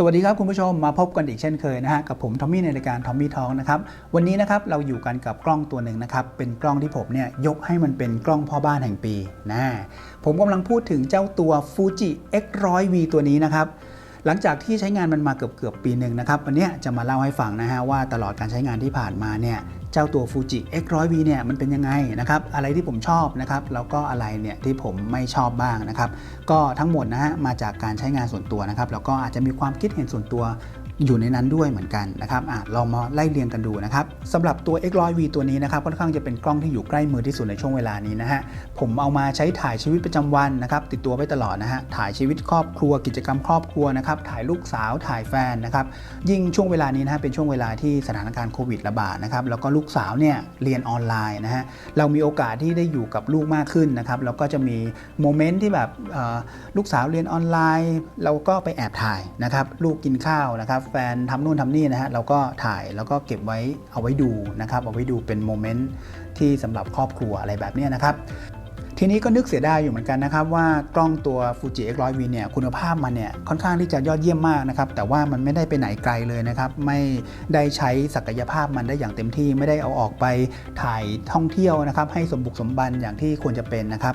สวัสดีครับคุณผู้ชมมาพบกันอีกเช่นเคยนะฮะกับผมทอมมี่ในรายการทอมมี่ทองนะครับวันนี้นะครับเราอยู่กันกับกล้องตัวหนึ่งนะครับเป็นกล้องที่ผมเนี่ยยกให้มันเป็นกล้องพ่อบ้านแห่งปีนะผมกำลังพูดถึงเจ้าตัว Fuji X100V ตัวนี้นะครับหลังจากที่ใช้งานมันมาเกือบเกือบปีหนึ่งนะครับวันนี้จะมาเล่าให้ฟังนะฮะว่าตลอดการใช้งานที่ผ่านมาเนี่ย เจ้าตัว Fuji X100V เนี่ยมันเป็นยังไงนะครับอะไรที่ผมชอบนะครับแล้วก็อะไรเนี่ยที่ผมไม่ชอบบ้างนะครับก็ทั้งหมดนะฮะมาจากการใช้งานส่วนตัวนะครับแล้วก็อาจจะมีความคิดเห็นส่วนตัว อยู่ในนั้นด้วยเหมือนกันนะครับอะลองมาไล่เรียงกันดูนะครับสำหรับตัว X100V ตัวนี้นะครับค่อนข้างจะเป็นกล้องที่อยู่ใกล้มือที่สุดในช่วงเวลานี้นะฮะผมเอามาใช้ถ่ายชีวิตประจำวันนะครับติดตัวไว้ตลอดนะฮะถ่ายชีวิตครอบครัวกิจกรรมครอบครัวนะครับถ่ายลูกสาวถ่ายแฟนนะครับยิ่งช่วงเวลานี้นะฮะเป็นช่วงเวลาที่สถานการณ์โควิดระบาดนะครับแล้วก็ลูกสาวเนี่ยเรียนออนไลน์นะฮะเรามีโอกาสที่ได้อยู่กับลูกมากขึ้นนะครับแล้วก็จะมีโมเมนต์ที่แบบลูกสาวเรียนออนไลน์ เราก็ไปแอบถ่ายนะครับลูกกินข้าวนะครับแฟนทำนู่นทำนี่นะฮะเราก็ถ่ายแล้วก็เก็บไว้เอาไว้ดูนะครับเอาไว้ดูเป็นโมเมนต์ที่สำหรับครอบครัวอะไรแบบนี้นะครับทีนี้ก็นึกเสียดายอยู่เหมือนกันนะครับว่ากล้องตัว Fuji X100V เนี่ยคุณภาพมันเนี่ยค่อนข้างที่จะยอดเยี่ยมมากนะครับแต่ว่ามันไม่ได้ไปไหนไกลเลยนะครับไม่ได้ใช้ศักยภาพมันได้อย่างเต็มที่ไม่ได้เอาออกไปถ่ายท่องเที่ยวนะครับให้สมบุกสมบันอย่างที่ควรจะเป็นนะครับ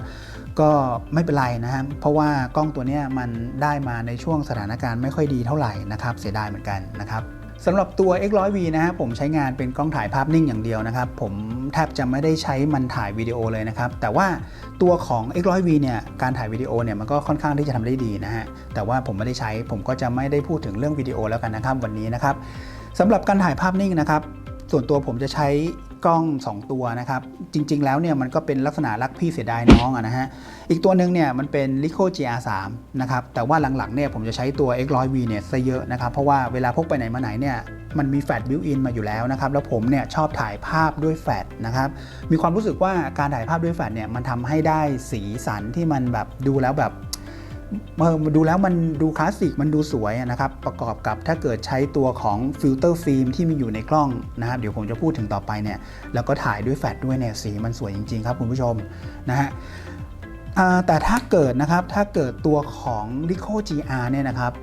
ก็ไม่เป็นไรนะครับเพราะว่ากล้องตัวนี้มันได้มาในช่วงสถานการณ์ไม่ค่อยดีเท่าไหร่นะครับเสียดายเหมือนกันนะครับสำหรับตัว X100V นะฮะผมใช้งานเป็นกล้องถ่ายภาพนิ่งอย่างเดียวนะครับ ผมแทบจะไม่ได้ใช้มันถ่ายวิดีโอเลยนะครับ แต่ว่าตัวของ X100V เนี่ยการถ่ายวิดีโอเนี่ยมันก็ค่อนข้างที่จะทำได้ดีนะฮะแต่ว่าผมไม่ได้ใช้ผมก็จะไม่ได้พูดถึงเรื่องวิดีโอแล้วกันนะครับวันนี้นะครับสำหรับการถ่ายภาพนิ่งนะครับ ส่วนตัวผมจะใช้กล้อง 2 ตัวนะครับ จริง ๆ แล้วเนี่ยมันก็เป็นลักษณะรักพี่เสียดายน้องอะนะฮะ อีกตัวหนึ่งเนี่ยมันเป็น l i c o GR3 นะครับ แต่ว่าหลังๆเนี่ยผมจะใช้ตัว X100V เนี่ยซะเยอะนะครับ เพราะว่าเวลาพกไปไหนมาไหนเนี่ยมันมีแฟลชบิวอินมาอยู่แล้วนะครับ แล้วผมเนี่ยชอบถ่ายภาพด้วยแฟลชนะครับ มีความรู้สึกว่าการถ่ายภาพด้วยแฟลชเนี่ยมันทำให้ได้สีสันที่มันแบบดูแล้วแบบ ดูแล้วมันดูคลาสสิกมันดูสวยนะครับ ประกอบกับถ้าเกิดใช้ตัวของฟิลเตอร์ฟิล์มที่มีอยู่ในกล้องนะครับเดี๋ยวผมจะพูดถึงต่อไปเนี่ยแล้วก็ถ่ายด้วยแฟลชด้วยเนี่ยสีมันสวยจริง ๆ ครับคุณผู้ชมนะฮะแต่ถ้าเกิดนะครับถ้าเกิดตัวของ l i c o GR เนี่ยนะครับ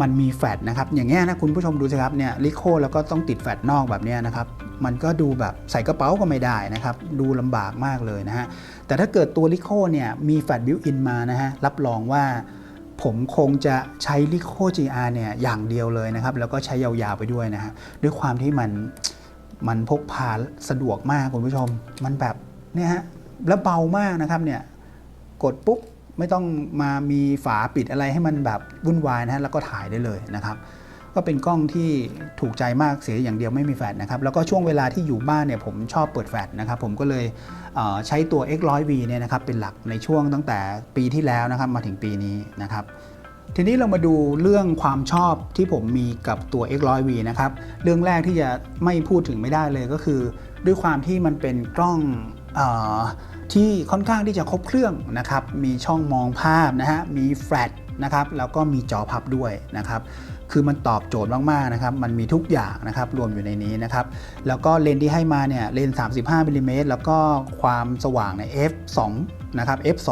มันมีแฟลชนะครับอย่างเงี้ยนะคุณผู้ชมดูสิครับเนี่ยลิโคแล้วก็ต้องติดแฟลชนอกแบบเนี้ยนะครับมันก็ดูแบบใส่กระเป๋าก็ไม่ได้นะครับ ดูลำบากมากเลยนะฮะ แต่ถ้าเกิดตัวลิโคเนี่ยมีแฟลชบิวอินมานะฮะรับรองว่าผมคงจะใช้ลิโค GR เนี่ยอย่างเดียวเลยนะครับ แล้วก็ใช้ยาวๆไปด้วยนะฮะด้วยความที่มันมันพกพาสะดวกมากคุณผู้ชม มันแบบเนี่ยฮะแล้วเบามากนะครับเนี่ยกดปุ๊บไม่ต้องมามีฝาปิดอะไรให้มันแบบวุ่นวายนะฮะแล้วก็ถ่ายได้เลยนะครับ ก็เป็นกล้องที่ถูกใจมากเสียอย่างเดียวไม่มีแฟลชนะครับแล้วก็ช่วงเวลาที่อยู่บ้านเนี่ยผมชอบเปิดแฟลชนะครับผมก็เลยเใช้ตัว X100V เนี่ยนะครับเป็นหลักในช่วงตั้งแต่ปีที่แล้วนะครับมาถึงปีนี้นะครับทีนี้เรามาดูเรื่องความชอบที่ผมมีกับตัว X100V นะครับเรื่องแรกที่จะไม่พูดถึงไม่ได้เลยก็คือ ด้วยความที่มันเป็นกล้องออที่ค่อนข้างที่จะครบเครื่องนะครับ มีช่องมองภาพนะฮะ มีแฟลชนะครับ แล้วก็มีจอพับด้วยนะครับ คือมันตอบโจทย์มากๆนะครับ มันมีทุกอย่างนะครับรวมอยู่ในนี้นะครับ แล้วก็เลนส์ที่ให้มาเนี่ยเลนส์35มิลลิเมตรแล้วก็ความสว่างใน f2 นะครับ f2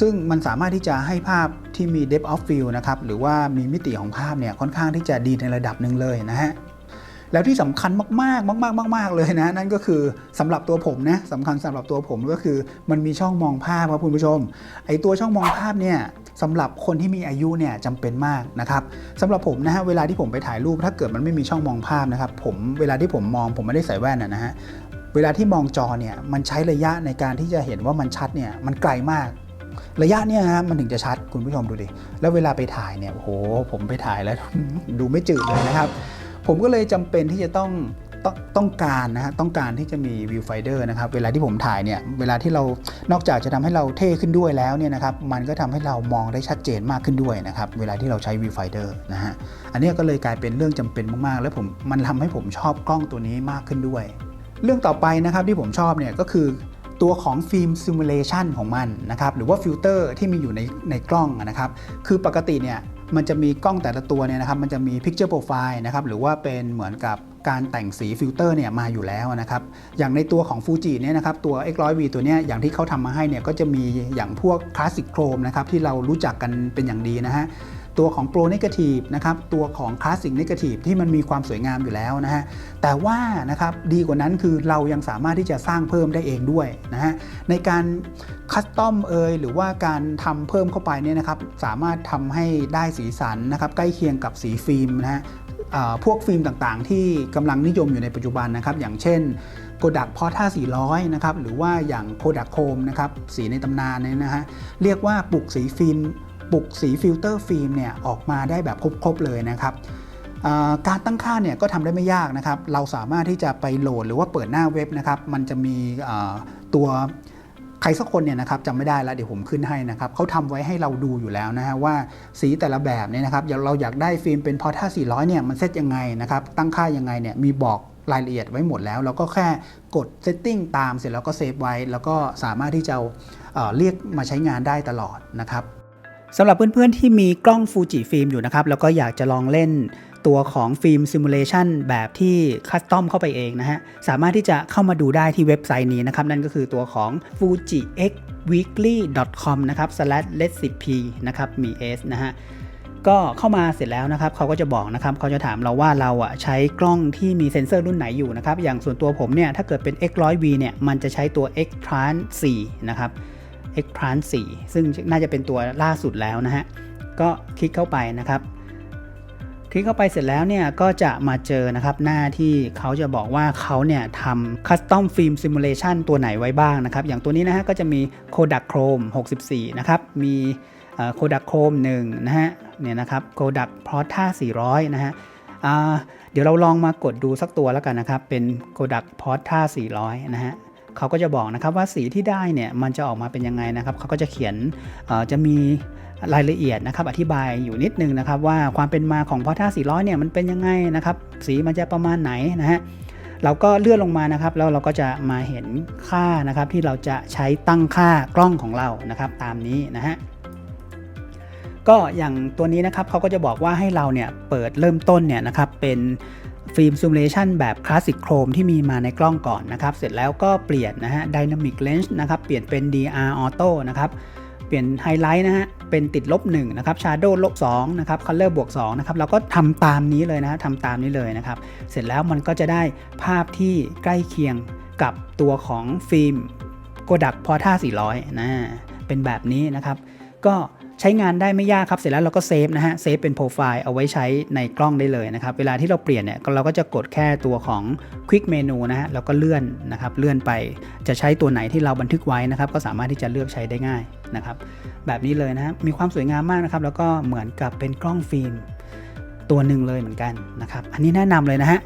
ซึ่งมันสามารถที่จะให้ภาพที่มี depth of field นะครับ หรือว่ามีมิติของภาพเนี่ยค่อนข้างที่จะดีในระดับหนึ่งเลยนะฮะ แล้วที่สำคัญมากๆ มากๆ มาก ๆ เลยนะ นั่นก็คือสำหรับตัวผมนะสำคัญสำหรับตัวผมก็คือ มันมีช่องมองภาพครับคุณผู้ชม ไอตัวช่องมองภาพเนี่ยสำหรับคนที่มีอายุเนี่ยจำเป็นมากนะครับสำหรับผมนะฮะเวลาที่ผมไปถ่ายรูปถ้าเกิดมันไม่มีช่องมองภาพนะครับผมเวลาที่ผมมองผมไม่ได้ใส่แว่นนะฮะเวลาที่มองจอเนี่ยมันใช้ระยะในการที่จะเห็นว่ามันชัดเนี่ยมันไกลมากระยะเนี่ยฮะมันถึงจะชัดคุณผู้ชมดูดิ แล้วเวลาไปถ่ายเนี่ยโอ้โหผมไปถ่ายแล้วดูไม่จืดเลยนะครับ ผมก็เลยจำเป็นที่จะต้องต้องต้องการนะฮะต้องการที่จะมีวิวไฟเดอร์นะครับเวลาที่ผมถ่ายเนี่ยเวลาที่เรานอกจากจะทำให้เราเท่ขึ้นด้วยแล้วเนี่ยนะครับมันก็ทำให้เรามองได้ชัดเจนมากขึ้นด้วยนะครับเวลาที่เราใช้วิวไฟเดอร์นะฮะอันนี้ก็เลยกลายเป็นเรื่องจำเป็นมากๆ แล้วผมมันทำให้ผมชอบกล้องตัวนี้มากขึ้นด้วย เรื่องต่อไปนะครับที่ผมชอบเนี่ยก็คือตัวของฟิล์มซิมูเลชันของมันนะครับหรือว่าฟิลเตอร์ที่มีอยู่ในในกล้องนะครับคือปกติเนี่ย มันจะมีกล้องแต่ละตัวเนี่ยนะครับมันจะมี Picture Profile นะครับหรือว่าเป็นเหมือนกับการแต่งสีฟิลเตอร์เนี่ยมาอยู่แล้วนะครับอย่างในตัวของ Fuji เนี่ยนะครับตัว X100V ตัวเนี้ยอย่างที่เขาทำมาให้เนี่ยก็จะมีอย่างพวกคลาสสิกโครมนะครับที่เรารู้จักกันเป็นอย่างดีนะฮะ ตัวของ Pro Negative นะครับตัวของ Classic Negative ที่มันมีความสวยงามอยู่แล้วนะฮะแต่ว่านะครับดีกว่านั้นคือเรายังสามารถที่จะสร้างเพิ่มได้เองด้วยนะฮะในการคัสตอมเอยหรือว่าการทำเพิ่มเข้าไปเนี่ยนะครับสามารถทำให้ได้สีสันนะครับใกล้เคียงกับสีฟิล์มนะฮะพวกฟิล์มต่างๆ ที่กำลังนิยมอยู่ในปัจจุบันนะครับ อย่างเช่นโ o ดักพอท่า400 นะครับ หรือว่าอย่างโ o ดักโคมนะครับ สีในตำนานเนี่ยนะฮะ เรียกว่าปลุกสีฟิล์ม ปุกสีฟิลเตอร์ฟิล์มเนี่ยออกมาได้แบบครบๆเลยนะครับการตั้งค่าเนี่ยก็ทำได้ไม่ยากนะครับ เราสามารถที่จะไปโหลดหรือว่าเปิดหน้าเว็บนะครับ มันจะมีตัวใครสักคนเนี่ยนะครับจำไม่ได้แล้วเดี๋ยวผมขึ้นให้นะครับเขาทำไว้ให้เราดูอยู่แล้วนะฮะว่าสีแต่ละแบบเนี่ยนะครับเราอยากได้ฟิล์มเป็นพอท่า400เนี่ยมันเซตยังไงนะครับตั้งค่ายังไงเนี่ยมีบอกรายละเอียดไว้หมดแล้ว เราก็แค่กด setting ตามเสร็จแล้วก็เซฟไว้ แล้วก็สามารถที่จะเเรียกมาใช้งานได้ตลอดนะครับ สำหรับเพื่อนๆที่มีกล้องฟูจิฟิล์มอยู่นะครับ แล้วก็อยากจะลองเล่นตัวของฟิล์มซิมูเลชันแบบที่คัสตอมเข้าไปเองนะฮะ สามารถที่จะเข้ามาดูได้ที่เว็บไซต์นี้นะครับ นั่นก็คือตัวของ fujixweekly.com นะครับ slash recipe นะครับ มี s นะฮะก็เข้ามาเสร็จแล้วนะครับเขาก็จะบอกนะครับเขาจะถามเราว่าเราอะใช้กล้องที่มีเซ็นเซอร์รุ่นไหนอยู่นะครับ อย่างส่วนตัวผมเนี่ย ถ้าเกิดเป็น X100V เนี่ย มันจะใช้ตัว X Trans 4นะครับ X Trans 4ซึ่งน่าจะเป็นตัวล่าสุดแล้วนะฮะ ก็คลิกเข้าไปนะครับ คลิกเข้าไปเสร็จแล้วเนี่ยก็จะมาเจอนะครับหน้าที่เขาจะบอกว่าเขาเนี่ยทำ Custom Film Simulation ตัวไหนไว้บ้างนะครับ อย่างตัวนี้นะฮะก็จะมี Kodak Chrome 64 นะครับ มีโคดักโคม1นะฮะเนี่ยนะครับโคดักพอท่า400 นะฮะเดี๋ยวเราลองมากดดูสักตัวแล้วกันนะครับ เป็นโคดักพอท่า400 นะฮะ เขาก็จะบอกนะครับว่าสีที่ได้เนี่ยมันจะออกมาเป็นยังไงนะครับเขาก็จะเขียนจะมีรายละเอียดนะครับอธิบายอยู่นิดนึงนะครับ ว่าความเป็นมาของพอท่า400เนี่ยมันเป็นยังไงนะครับ สีมันจะประมาณไหนนะฮะเราก็เลื่อนลงมานะครับ แล้วเราก็จะมาเห็นค่านะครับ ที่เราจะใช้ตั้งค่ากล้องของเรานะครับ ตามนี้นะฮะก็อย่างตัวนี้นะครับเขาก็จะบอกว่าให้เราเนี่ยเปิดเริ่มต้นเนี่ยนะครับเป็น ฟิล์มซิมูเลชันแบบคลาสสิกโครมที่มีมาในกล้องก่อนนะครับ เสร็จแล้วก็เปลี่ยนนะฮะ Dynamic Range นะครับ เปลี่ยนเป็น DR Auto นะครับ เปลี่ยนไฮไลท์นะฮะ เป็นติดลบ1นะครับ Shadow ลบ2นะครับ Color บวก2นะครับ เราก็ทำตามนี้เลยนะฮะทำตามนี้เลยนะครับ เสร็จแล้วมันก็จะได้ภาพที่ใกล้เคียงกับตัวของฟิล์ม Kodak Porta 400นะ เป็นแบบนี้นะครับ ก็ ใช้งานได้ไม่ยากครับ เสร็จแล้วเราก็เซฟนะฮะ เซฟเป็นโปรไฟล์เอาไว้ใช้ในกล้องได้เลยนะครับ เวลาที่เราเปลี่ยนเนี่ยเราก็จะกดแค่ตัวของ Quick Menu นะฮะ แล้วก็เลื่อนนะครับ เลื่อนไป จะใช้ตัวไหนที่เราบันทึกไว้นะครับ ก็สามารถที่จะเลือกใช้ได้ง่ายนะครับ แบบนี้เลยนะฮะมีความสวยงามมากนะครับ แล้วก็เหมือนกับเป็นกล้องฟิล์มตัวหนึ่งเลยเหมือนกันนะครับ อันนี้แนะนำเลยนะฮะ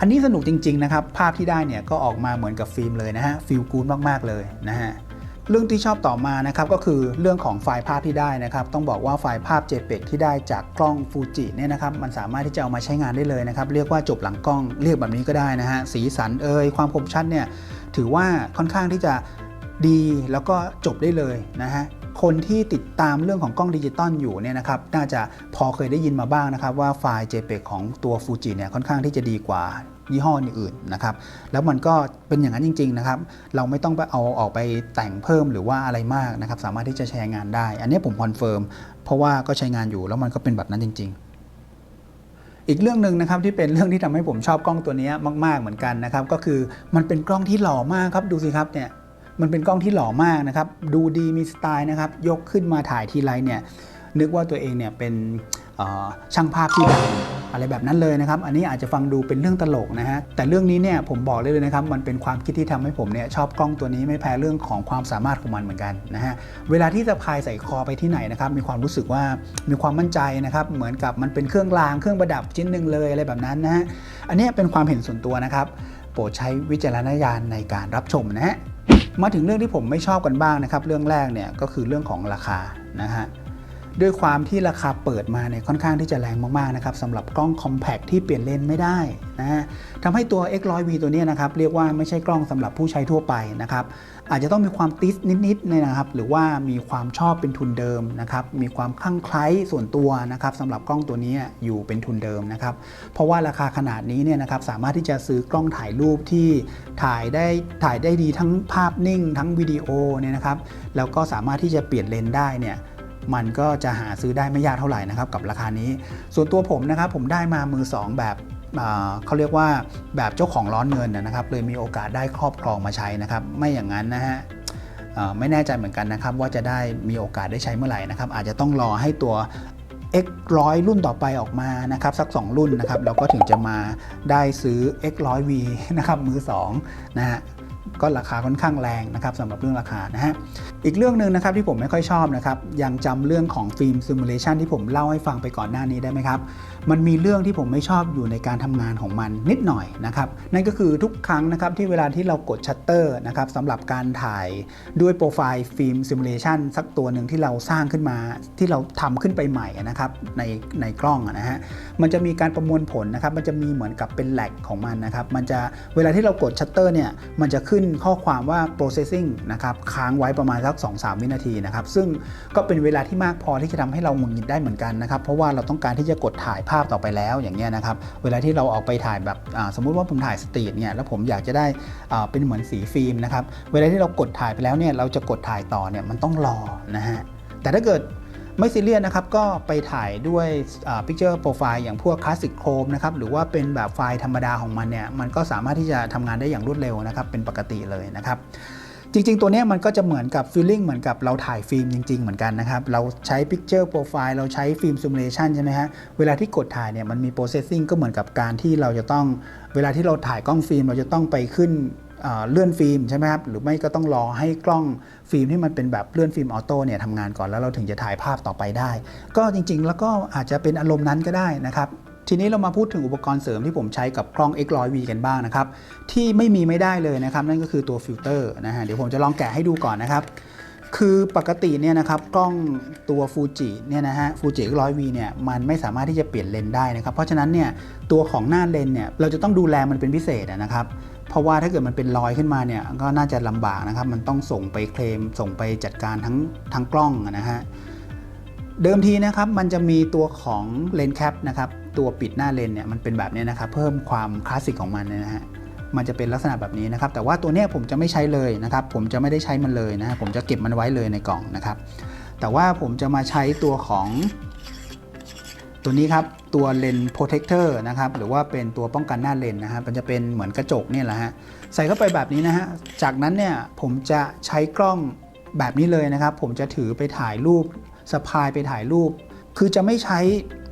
อันนี้สนุกจริง ๆ นะครับ ภาพที่ได้เนี่ยก็ออกมาเหมือนกับฟิล์มเลยนะฮะฟิลกูดมากๆเลยนะฮะ เรื่องที่ชอบต่อมานะครับก็คือเรื่องของไฟล์ภาพที่ได้นะครับต้องบอกว่าไฟล์ภาพ JPEG ที่ได้จากกล้องฟูจิเนี่ยนะครับมันสามารถที่จะเอามาใช้งานได้เลยนะครับเรียกว่าจบหลังกล้องเรียกแบบนี้ก็ได้นะฮะสีสันเอ่ยความคมชัดเนี่ยถือว่าค่อนข้างที่จะดีแล้วก็จบได้เลยนะฮะ คนที่ติดตามเรื่องของกล้องดิจิตอลอยู่เนี่ยนะครับน่าจะพอเคยได้ยินมาบ้างนะครับว่าไฟล์ JPEG ของตัวฟูจิเนี่ยค่อนข้างที่จะดีกว่ายี่ห้ออื่นๆนะครับแล้วมันก็เป็นอย่างนั้นจริงๆนะครับเราไม่ต้องไปเอาออกไปแต่งเพิ่มหรือว่าอะไรมากนะครับสามารถที่จะใช้งานได้ อันนี้ผมคอนเฟิร์มเพราะว่าก็ใช้งานอยู่แล้วมันก็เป็นแบบนั้นจริง ๆอีกเรื่องหนึ่งนะครับที่เป็นเรื่องที่ทำให้ผมชอบกล้องตัวนี้มาก ๆเหมือนกันนะครับก็คือมันเป็นกล้องที่หล่อมากครับดูสิครับเนี่ย มันเป็นกล้องที่หล่อมากนะครับ ดูดีมีสไตล์นะครับ ยกขึ้นมาถ่ายทีไรเนี่ย นึกว่าตัวเองเนี่ยเป็นช่างภาพที่ดังอะไรแบบนั้นเลยนะครับ อันนี้อาจจะฟังดูเป็นเรื่องตลกนะฮะ แต่เรื่องนี้เนี่ยผมบอกเลยเลยนะครับ มันเป็นความคิดที่ทำให้ผมเนี่ยชอบกล้องตัวนี้ไม่แพ้เรื่องของความสามารถของมันเหมือนกันนะฮะ เวลาที่จะพายใส่คอไปที่ไหนนะครับ มีความรู้สึกว่ามีความมั่นใจนะครับ เหมือนกับมันเป็นเครื่องรางเครื่องประดับชิ้นหนึ่งเลยอะไรแบบนั้นนะฮะ อันนี้เป็นความเห็นส่วนตัวนะครับ โปรดใช้วิจารณญาณในการรับชมนะฮะ มาถึงเรื่องที่ผมไม่ชอบกันบ้างนะครับ เรื่องแรกเนี่ยก็คือเรื่องของราคานะฮะ ด้วยความที่ราคาเปิดมาเนี่ยค่อนข้างที่จะแรงมากๆนะครับสำหรับกล้องคอมแพคที่เปลี่ยนเลนส์ไม่ได้นะฮะทำให้ตัว X100V ตัวนี้นะครับเรียกว่าไม่ใช่กล้องสำหรับผู้ใช้ทั่วไปนะครับอาจจะต้องมีความติสนิดๆเนี่ยนะครับหรือว่ามีความชอบเป็นทุนเดิมนะครับมีความคลั่งไคล้ส่วนตัวนะครับสำหรับกล้องตัวนี้อยู่เป็นทุนเดิมนะครับเพราะว่าราคาขนาดนี้เนี่ยนะครับสามารถที่จะซื้อกล้องถ่ายรูปที่ถ่ายได้ถ่ายได้ดีทั้งภาพนิ่ง ทั้งวิดีโอเนี่ยนะครับแล้วก็สามารถที่จะเปลี่ยนเลนส์ได้เนี่ย มันก็จะหาซื้อได้ไม่ยากเท่าไหร่นะครับกับราคานี้ ส่วนตัวผมนะครับผมได้มามือสองแบบเขาเรียกว่าแบบเจ้าของร้อนเงินนะครับเลยมีโอกาสได้ครอบครองมาใช้นะครับ ไม่อย่างนั้นนะฮะไม่แน่ใจเหมือนกันนะครับ ว่าจะได้มีโอกาสได้ใช้เมื่อไหร่นะครับ อาจจะต้องรอให้ตัว X 1 0 0 รุ่นต่อไปออกมานะครับสัก 2 รุ่นนะครับเราก็ถึงจะมาได้ซื้อ X 1 0 0 V นะครับมือ2นะฮะ ก็ราคาค่อนข้างแรงนะครับสำหรับเรื่องราคานะฮะอีกเรื่องหนึ่งนะครับที่ผมไม่ค่อยชอบนะครับยังจำเรื่องของฟิล์มซิมูเลชันที่ผมเล่าให้ฟังไปก่อนหน้านี้ได้ไหมครับ มันมีเรื่องที่ผมไม่ชอบอยู่ในการทำงานของมันนิดหน่อยนะครับนั่นก็คือทุกครั้งนะครับที่เวลาที่เรากดชัตเตอร์นะครับสำหรับการถ่ายด้วยโปรไฟล์ฟิล์มซิมูเลชันสักตัวหนึ่งที่เราสร้างขึ้นมาที่เราทำขึ้นไปใหม่นะครับในในกล้องนะฮะมันจะมีการประมวลผลนะครับมันจะมีเหมือนกับเป็นแหลกของมันนะครับมันจะเวลาที่เรากดชัตเตอร์เนี่ยมันจะขึ้นขึ้นข้อความว่า processing นะครับค้างไว้ประมาณสัก 2-3 วินาทีนะครับซึ่งก็เป็นเวลาที่มากพอที่จะทำให้เราหงุดหงิดได้เหมือนกันนะครับเพราะว่าเราต้องการที่จะกดถ่ายภาพต่อไปแล้วอย่างเงี้ยนะครับเวลาที่เราออกไปถ่ายแบบสมมุติว่าผมถ่ายสตรีทเนี่ยแล้วผมอยากจะได้เป็นเหมือนสีฟิล์มนะครับเวลาที่เรากดถ่ายไปแล้วเนี่ยเราจะกดถ่ายต่อเนี่ยมันต้องรอนะฮะแต่ถ้าเกิด ไม่ซีเรียสนะครับก็ไปถ่ายด้วยอ่า Picture Profile อย่างพวก Classic Chrome นะครับหรือว่าเป็นแบบไฟล์ธรรมดาของมันเนี่ยมันก็สามารถที่จะทำงานได้อย่างรวดเร็วนะครับเป็นปกติเลยนะครับจริง ๆ ตัวนี้มันก็จะเหมือนกับฟีลลิ่งเหมือนกับเราถ่ายฟิล์มจริง ๆ เหมือนกันนะครับ เราใช้ Picture Profile เราใช้ฟิล์มซิมูเลชันใช่ไหมฮะ เวลาที่กดถ่ายเนี่ยมันมี processing ก็เหมือนกับการที่เราจะต้อง เวลาที่เราถ่ายกล้องฟิล์ม เราจะต้องไปขึ้น เลื่อนฟิล์มใช่ไหมครับหรือไม่ก็ต้องรอให้กล้องฟิล์มที่มันเป็นแบบเลื่อนฟิล์มออโต้เนี่ยทำงานก่อนแล้วเราถึงจะถ่ายภาพต่อไปได้ ก็จริงๆ แล้วก็อาจจะเป็นอารมณ์นั้นก็ได้นะครับทีนี้เรามาพูดถึงอุปกรณ์เสริมที่ผมใช้กับกล้อง X100V กันบ้างนะครับ ที่ไม่มีไม่ได้เลยนะครับ นั่นก็คือตัวฟิลเตอร์นะฮะเดี๋ยวผมจะลองแกะให้ดูก่อนนะครับ คือปกติเนี่ยนะครับกล้องตัวฟูจิเนี่ยนะฮะฟูจิ X100V เนี่ยมันไม่สามารถที่จะเปลี่ยนเลนได้นะครับ เพราะฉะนั้นเนี่ยตัวของหน้าเลนเนี่ยเราจะต้องดูแลมันเป็นพิเศษนะครับ เพราะว่าถ้าเกิดมันเป็นรอยขึ้นมาเนี่ยก็น่าจะลำบากนะครับ มันต้องส่งไปเคลม ส่งไปจัดการทั้งทั้งกล้องนะฮะเดิมทีนะครับมันจะมีตัวของเลนแคปนะครับตัวปิดหน้าเลนเนี่ยมันเป็นแบบนี้นะครับ เพิ่มความคลาสสิกของมันนะฮะมันจะเป็นลักษณะแบบนี้นะครับ แต่ว่าตัวเนี้ยผมจะไม่ใช้เลยนะครับ ผมจะไม่ได้ใช้มันเลยนะผมจะเก็บมันไว้เลยในกล่องนะครับ แต่ว่าผมจะมาใช้ตัวของ ตัวนี้ครับตัวเลนส์โปรเทคเตอร์นะครับหรือว่าเป็นตัวป้องกันหน้าเลนนะฮะมันจะเป็นเหมือนกระจกเนี่ยแหละฮะใส่เข้าไปแบบนี้นะฮะจากนั้นเนี่ยผมจะใช้กล้องแบบนี้เลยนะครับ ผมจะถือไปถ่ายรูปสะพายไปถ่ายรูป คือจะไม่ใช้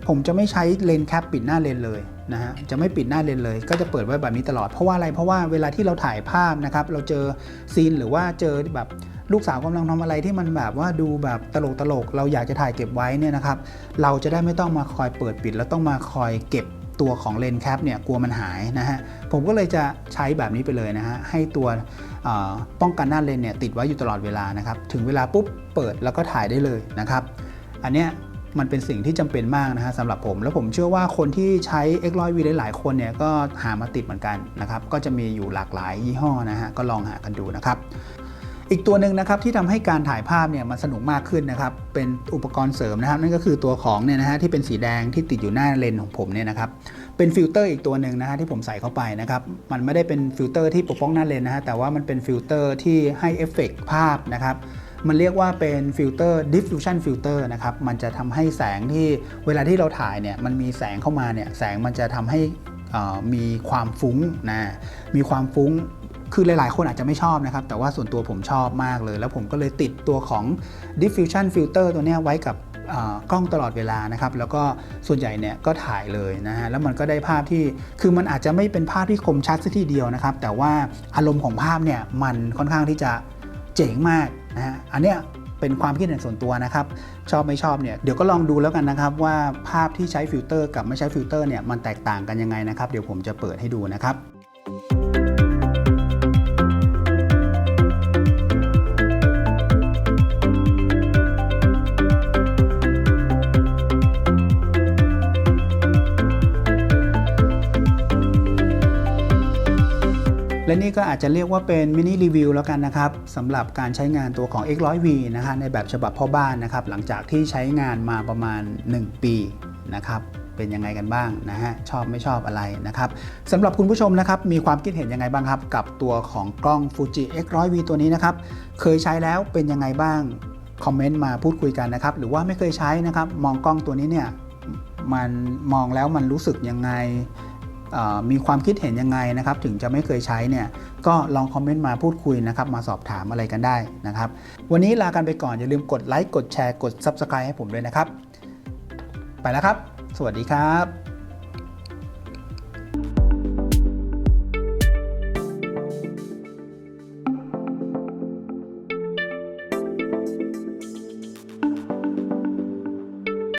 ผมจะไม่ใช้เลนส์แคปปิดหน้าเลนเลยนะฮะจะไม่ปิดหน้าเลนเลย ก็จะเปิดไว้แบบนี้ตลอดเพราะว่าอะไรเพราะว่าเวลาที่เราถ่ายภาพนะครับเราเจอซีนหรือว่าเจอแบบ ลูกสาวกำลังทำอะไรที่มันแบบว่าดูแบบตลกตลกๆเราอยากจะถ่ายเก็บไว้เนี่ยนะครับ เราจะได้ไม่ต้องมาคอยเปิดปิด แล้วต้องมาคอยเก็บตัวของเลนแคปเนี่ยกลัวมันหายนะฮะผมก็เลยจะใช้แบบนี้ไปเลยนะฮะให้ตัวป้องกันหน้าเลนเนี่ยติดไว้อยู่ตลอดเวลานะครับถึงเวลาปุ๊บเปิดแล้วก็ถ่ายได้เลยนะครับอันเนี้ยมันเป็นสิ่งที่จำเป็นมากนะฮะสำหรับผม แล้วผมเชื่อว่าคนที่ใช้ X100V หลายๆคนเนี่ยก็หามาติดเหมือนกันนะครับ ก็จะมีอยู่หลากหลายยี่ห้อนะฮะ ก็ลองหากันดูนะครับ อีกตัวหนึ่งนะครับที่ทำให้การถ่ายภาพเนี่ยมันสนุกมากขึ้นนะครับเป็นอุปกรณ์เสริมนะครับ นั่นก็คือตัวของเนี่ยนะฮะที่เป็นสีแดงที่ติดอยู่หน้าเลนส์ของผมเนี่ยนะครับเป็นฟิลเตอร์อีกตัวหนึ่งนะฮะที่ผมใส่เข้าไปนะครับมันไม่ได้เป็นฟิลเตอร์ที่ปกป้องหน้าเลนส์นะฮะแต่ว่ามันเป็นฟิลเตอร์ที่ให้เอฟเฟกต์ภาพนะครับมันเรียกว่าเป็นฟิลเตอร์ diffusion filter นะครับ มันจะทำให้แสงที่เวลาที่เราถ่ายเนี่ย มันมีแสงเข้ามาเนี่ย แสงมันจะทำให้อ่อมีความฟุ้งนะ มีความฟุ้ง คือหลายๆ คนอาจจะไม่ชอบนะครับ แต่ว่าส่วนตัวผมชอบมากเลย แล้วผมก็เลยติดตัวของ diffusion filter ตัวนี้ไว้กับกล้องตลอดเวลานะครับ แล้วก็ส่วนใหญ่เนี่ยก็ถ่ายเลยนะฮะ แล้วมันก็ได้ภาพที่ คือมันอาจจะไม่เป็นภาพที่คมชัดซะทีเดียวนะครับ แต่ว่าอารมณ์ของภาพเนี่ยมันค่อนข้างที่จะเจ๋งมากนะฮะ อันเนี้ยเป็นความคิดเห็นส่วนตัวนะครับ ชอบไม่ชอบเนี่ยเดี๋ยวก็ลองดูแล้วกันนะครับ ว่าภาพที่ใช้ฟิลเตอร์กับไม่ใช้ฟิลเตอร์เนี่ยมันแตกต่างกันยังไงนะครับ เดี๋ยวผมจะเปิดให้ดูนะครับ และนี่ก็อาจจะเรียกว่าเป็นมินิรีวิวแล้วกันนะครับสำหรับการใช้งานตัวของ X100V นะฮะในแบบฉบับพ่อบ้านนะครับ หลังจากที่ใช้งานมาประมาณ 1 ปีนะครับเป็นยังไงกันบ้างนะฮะชอบไม่ชอบอะไรนะครับสำหรับคุณผู้ชมนะครับมีความคิดเห็นยังไงบ้างครับ กับตัวของกล้อง Fuji X100V ตัวนี้นะครับเคยใช้แล้วเป็นยังไงบ้างคอมเมนต์มาพูดคุยกันนะครับหรือว่าไม่เคยใช้นะครับ มองกล้องตัวนี้เนี่ยมันมองแล้วมันรู้สึกยังไง มีความคิดเห็นยังไงนะครับถึงจะไม่เคยใช้เนี่ยก็ลองคอมเมนต์มาพูดคุยนะครับมาสอบถามอะไรกันได้นะครับวันนี้ลากันไปก่อนอย่าลืมกดไลค์กดแชร์กด Subscribe ให้ผมด้วยนะครับ ไปแล้วครับ สวัสดีครับ